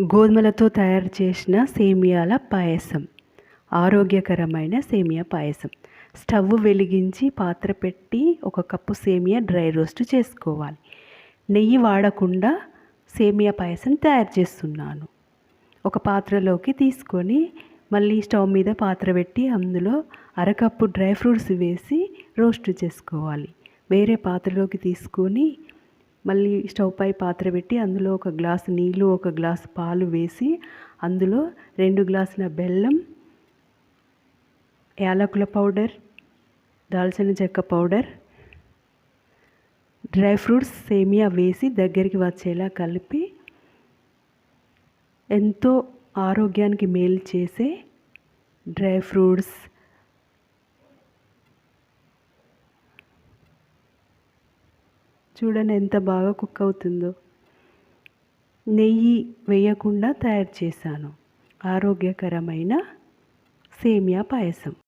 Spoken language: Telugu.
గోధుమలతో తయారు చేసిన సేమియాల పాయసం. ఆరోగ్యకరమైన సేమియా పాయసం. స్టవ్ వెలిగించి పాత్ర పెట్టి ఒక కప్పు సేమియా డ్రై రోస్ట్ చేసుకోవాలి. నెయ్యి వాడకుండా సేమియా పాయసం తయారు చేస్తున్నాను. ఒక పాత్రలోకి తీసుకొని మళ్ళీ స్టవ్ మీద పాత్ర పెట్టి అందులో అరకప్పు డ్రై ఫ్రూట్స్ వేసి రోస్ట్ చేసుకోవాలి. వేరే పాత్రలోకి తీసుకొని మళ్ళీ స్టవ్ పై పాత్ర పెట్టి అందులో ఒక గ్లాసు నీళ్ళు ఒక గ్లాసు పాలు వేసి అందులో రెండు గ్లాసుల బెల్లం యాలకుల పౌడర్ దాల్చిన చెక్క పౌడర్ డ్రై ఫ్రూట్స్ సేమియా వేసి దగ్గరికి వచ్చేలా కలిపి ఎంతో ఆరోగ్యానికి మేలు చేసే డ్రై ఫ్రూట్స్ చూడండి ఎంత బాగా కుక్ అవుతుందో. నెయ్యి వేయకుండా తయారు చేశాను. ఆరోగ్యకరమైన సేమియా పాయసం.